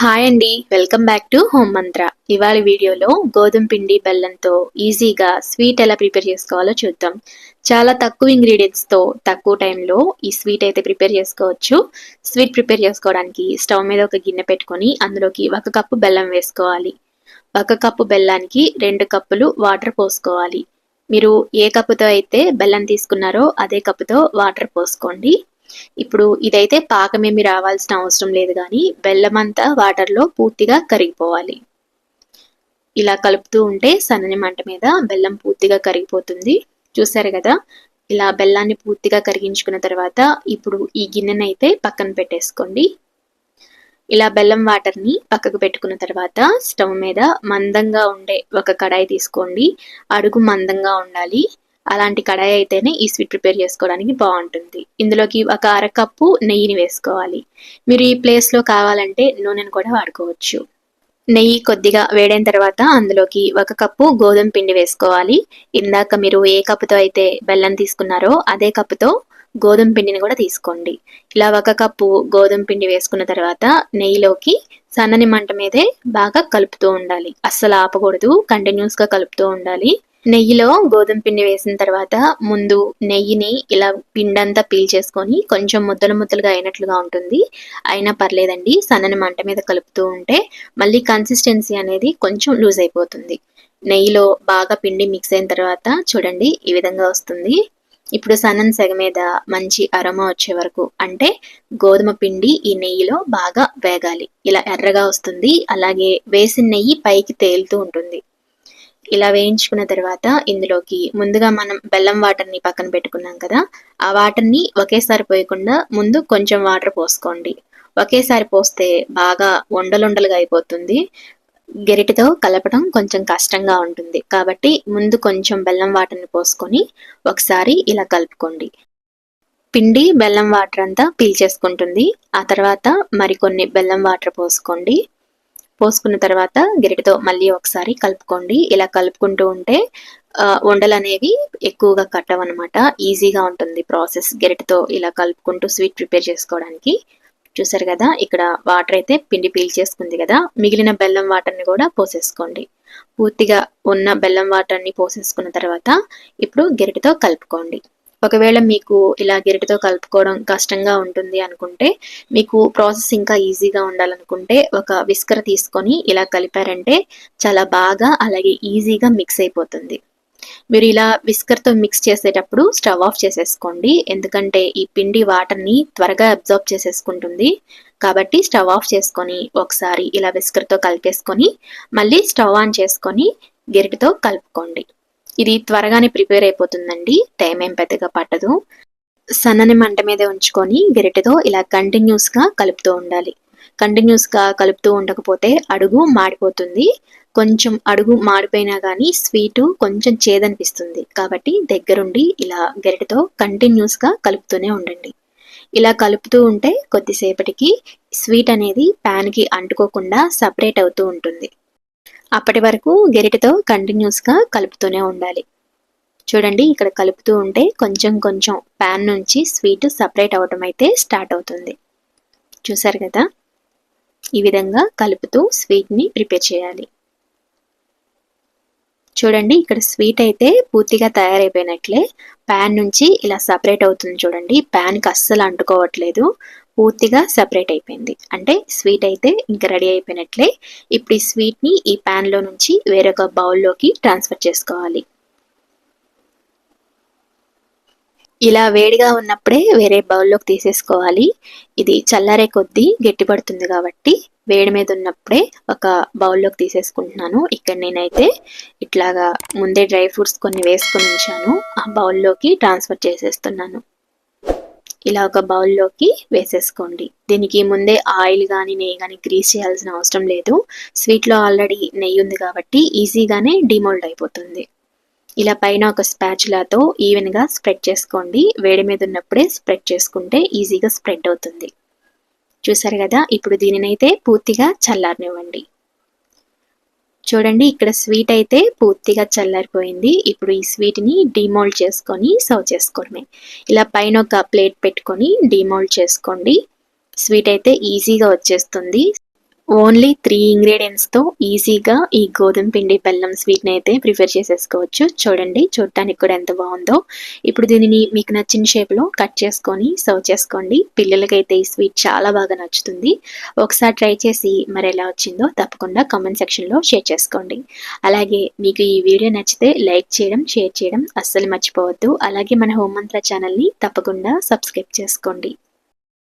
Hi అండి welcome back to home మంత్ర ఇవాళ వీడియోలో గోధుమ పిండి బెల్లంతో ఈజీగా స్వీట్ ఎలా ప్రిపేర్ చేసుకోవాలో చూద్దాం. చాలా తక్కువ ఇంగ్రీడియంట్స్తో తక్కువ టైంలో ఈ స్వీట్ అయితే ప్రిపేర్ చేసుకోవచ్చు. స్వీట్ ప్రిపేర్ చేసుకోవడానికి స్టవ్ మీద ఒక గిన్నె పెట్టుకొని అందులోకి ఒక కప్పు బెల్లం వేసుకోవాలి. ఒక కప్పు బెల్లానికి రెండు కప్పులు వాటర్ పోసుకోవాలి. మీరు ఏ కప్పుతో అయితే బెల్లం తీసుకున్నారో అదే కప్పుతో వాటర్ పోసుకోండి. ఇప్పుడు ఇదైతే పాకమేమి రావాల్సిన అవసరం లేదు కానీ బెల్లం అంతా వాటర్లో పూర్తిగా కరిగిపోవాలి. ఇలా కలుపుతూ ఉంటే సన్నని మంట మీద బెల్లం పూర్తిగా కరిగిపోతుంది. చూసారు కదా? ఇలా బెల్లాన్ని పూర్తిగా కరిగించుకున్న తర్వాత ఇప్పుడు ఈ గిన్నెనైతే పక్కన పెట్టేసుకోండి. ఇలా బెల్లం వాటర్ని పక్కకు పెట్టుకున్న తర్వాత స్టవ్ మీద మందంగా ఉండే ఒక కడాయి తీసుకోండి. అడుగు మందంగా ఉండాలి. అలాంటి కడాయి అయితేనే ఈ స్వీట్ ప్రిపేర్ చేసుకోవడానికి బాగుంటుంది. ఇందులోకి ఒక అరకప్పు నెయ్యిని వేసుకోవాలి. మీరు ఈ ప్లేస్లో కావాలంటే నూనెను కూడా వాడుకోవచ్చు. నెయ్యి కొద్దిగా వేడైన తర్వాత అందులోకి ఒక కప్పు గోధుమ పిండి వేసుకోవాలి. ఇందాక మీరు ఏ కప్పుతో అయితే బెల్లం తీసుకున్నారో అదే కప్పుతో గోధుమ పిండిని కూడా తీసుకోండి. ఇలా ఒక కప్పు గోధుమ పిండి వేసుకున్న తర్వాత నెయ్యిలోకి సన్నని మంట మీదే బాగా కలుపుతూ ఉండాలి. అస్సలు ఆపకూడదు. కంటిన్యూస్గా కలుపుతూ ఉండాలి. నెయ్యిలో గోధుమ పిండి వేసిన తర్వాత ముందు నెయ్యిని ఇలా పిండంతా అంతా పీల్చేసుకొని కొంచెం ముద్దలు ముద్దలుగా అయినట్లుగా ఉంటుంది. అయినా పర్లేదండి సన్నని మంట మీద కలుపుతూ ఉంటే మళ్ళీ కన్సిస్టెన్సీ అనేది కొంచెం లూజ్ అయిపోతుంది. నెయ్యిలో బాగా పిండి మిక్స్ అయిన తర్వాత చూడండి ఈ విధంగా వస్తుంది. ఇప్పుడు సన్నని సెగ మీద మంచి అరమ వచ్చే వరకు అంటే గోధుమ పిండి ఈ నెయ్యిలో బాగా వేగాలి. ఇలా ఎర్రగా వస్తుంది అలాగే వేసిన నెయ్యి పైకి తేలుతూ ఉంటుంది. ఇలా వేయించుకున్న తర్వాత ఇందులోకి ముందుగా మనం బెల్లం వాటర్ని పక్కన పెట్టుకున్నాం కదా ఆ వాటర్ని ఒకేసారి పోయకుండా ముందు కొంచెం వాటర్ పోసుకోండి. ఒకేసారి పోస్తే బాగా ఉండలుండలుగా అయిపోతుంది. గెరిటితో కలపడం కొంచెం కష్టంగా ఉంటుంది. కాబట్టి ముందు కొంచెం బెల్లం వాటర్ని పోసుకొని ఒకసారి ఇలా కలుపుకోండి. పిండి బెల్లం వాటర్ అంతా పీల్చేసుకుంటుంది. ఆ తర్వాత మరికొన్ని బెల్లం వాటర్ పోసుకోండి. పోసుకున్న తర్వాత గిరిటితో మళ్ళీ ఒకసారి కలుపుకోండి. ఇలా కలుపుకుంటూ ఉంటే ఉండలు అనేవి ఎక్కువగా కట్టవన్నమాట. ఈజీగా ఉంటుంది ప్రాసెస్ గిరిటితో ఇలా కలుపుకుంటూ స్వీట్ ప్రిపేర్ చేసుకోవడానికి. చూసారు కదా ఇక్కడ వాటర్ అయితే పిండి పీల్చేసుకుంది కదా. మిగిలిన బెల్లం వాటర్ని కూడా పోసేసుకోండి. పూర్తిగా ఉన్న బెల్లం వాటర్ని పోసేసుకున్న తర్వాత ఇప్పుడు గిరిటితో కలుపుకోండి. ఒకవేళ మీకు ఇలా గెరిటితో కలుపుకోవడం కష్టంగా ఉంటుంది అనుకుంటే మీకు ప్రాసెస్ ఇంకా ఈజీగా ఉండాలనుకుంటే ఒక విస్కర్ తీసుకొని ఇలా కలిపారంటే చాలా బాగా అలాగే ఈజీగా మిక్స్ అయిపోతుంది. మీరు ఇలా విస్కర్తో మిక్స్ చేసేటప్పుడు స్టవ్ ఆఫ్ చేసేసుకోండి. ఎందుకంటే ఈ పిండి వాటర్ని త్వరగా అబ్జర్వ్ చేసేసుకుంటుంది. కాబట్టి స్టవ్ ఆఫ్ చేసుకొని ఒకసారి ఇలా విస్కర్తో కలిపేసుకొని మళ్ళీ స్టవ్ ఆన్ చేసుకొని గెరిటితో కలుపుకోండి. ఇది త్వరగానే ప్రిపేర్ అయిపోతుందండి. టైం ఏం పెద్దగా పట్టదు. సన్నని మంట మీద ఉంచుకొని గరిటెతో ఇలా కంటిన్యూస్గా కలుపుతూ ఉండాలి. కంటిన్యూస్గా కలుపుతూ ఉండకపోతే అడుగు మాడిపోతుంది. కొంచెం అడుగు మాడిపోయినా కానీ స్వీటు కొంచెం చేదనిపిస్తుంది. కాబట్టి దగ్గరుండి ఇలా గరిటెతో కంటిన్యూస్గా కలుపుతూనే ఉండండి. ఇలా కలుపుతూ ఉంటే కొద్దిసేపటికి స్వీట్ అనేది ప్యాన్కి అంటుకోకుండా సపరేట్ అవుతూ ఉంటుంది. అప్పటి వరకు గెరిటతో కంటిన్యూస్గా కలుపుతూనే ఉండాలి. చూడండి ఇక్కడ కలుపుతూ ఉంటే కొంచెం కొంచెం ప్యాన్ నుంచి స్వీట్ సపరేట్ అవటం అయితే స్టార్ట్ అవుతుంది. చూసారు కదా? ఈ విధంగా కలుపుతూ స్వీట్ని ప్రిపేర్ చేయాలి. చూడండి ఇక్కడ స్వీట్ అయితే పూర్తిగా తయారైపోయినట్లే ప్యాన్ నుంచి ఇలా సపరేట్ అవుతుంది చూడండి. ప్యాన్కి అస్సలు అంటుకోవట్లేదు. పూర్తిగా సపరేట్ అయిపోయింది. అంటే స్వీట్ అయితే ఇంకా రెడీ అయిపోయినట్లే. ఇప్పుడు ఈ స్వీట్ని ఈ ప్యాన్లో నుంచి వేరొక బౌల్లోకి ట్రాన్స్ఫర్ చేసుకోవాలి. ఇలా వేడిగా ఉన్నప్పుడే వేరే బౌల్లోకి తీసేసుకోవాలి. ఇది చల్లారే కొద్దీ గట్టిపడుతుంది కాబట్టి వేడి మీద ఉన్నప్పుడే ఒక బౌల్లోకి తీసేసుకుంటున్నాను. ఇక్కడ నేనైతే ఇట్లాగా ముందే డ్రై ఫ్రూట్స్ కొన్ని వేసుకొని ఉంచాను. ఆ బౌల్లోకి ట్రాన్స్ఫర్ చేసేస్తున్నాను. ఇలా ఒక బౌల్లోకి వేసేసుకోండి. దీనికి ముందే ఆయిల్ కానీ నెయ్యి కానీ గ్రీస్ చేయాల్సిన అవసరం లేదు. స్వీట్లో ఆల్రెడీ నెయ్యి ఉంది కాబట్టి ఈజీగానే డిమోల్డ్ అయిపోతుంది. ఇలా పైన ఒక స్పాచులాతో ఈవెన్గా స్ప్రెడ్ చేసుకోండి. వేడి మీద ఉన్నప్పుడే స్ప్రెడ్ చేసుకుంటే ఈజీగా స్ప్రెడ్ అవుతుంది. చూసారు కదా? ఇప్పుడు దీనినైతే పూర్తిగా చల్లారనివ్వండి. చూడండి ఇక్కడ స్వీట్ అయితే పూర్తిగా చల్లారిపోయింది. ఇప్పుడు ఈ స్వీట్ని డిమోల్డ్ చేసుకొని సర్వ్ చేసుకోవడమే. ఇలా పైన ఒక ప్లేట్ పెట్టుకొని డిమోల్డ్ చేసుకోండి. స్వీట్ అయితే ఈజీగా వచ్చేస్తుంది. ఓన్లీ త్రీ ఇంగ్రీడియంట్స్తో ఈజీగా ఈ గోధుమ పిండి బెల్లం స్వీట్ని అయితే ప్రిపేర్ చేసేసుకోవచ్చు. చూడండి చూడటానికి కూడా ఎంత బాగుందో. ఇప్పుడు దీనిని మీకు నచ్చిన షేప్లో కట్ చేసుకొని సర్వ్ చేసుకోండి. పిల్లలకైతే ఈ స్వీట్ చాలా బాగా నచ్చుతుంది. ఒకసారి ట్రై చేసి మరి ఎలా వచ్చిందో తప్పకుండా కామెంట్ సెక్షన్లో షేర్ చేసుకోండి. అలాగే మీకు ఈ వీడియో నచ్చితే లైక్ చేయడం షేర్ చేయడం అస్సలు మర్చిపోవద్దు. అలాగే మన హోమ్ మంత్ర ఛానల్ని తప్పకుండా సబ్స్క్రైబ్ చేసుకోండి.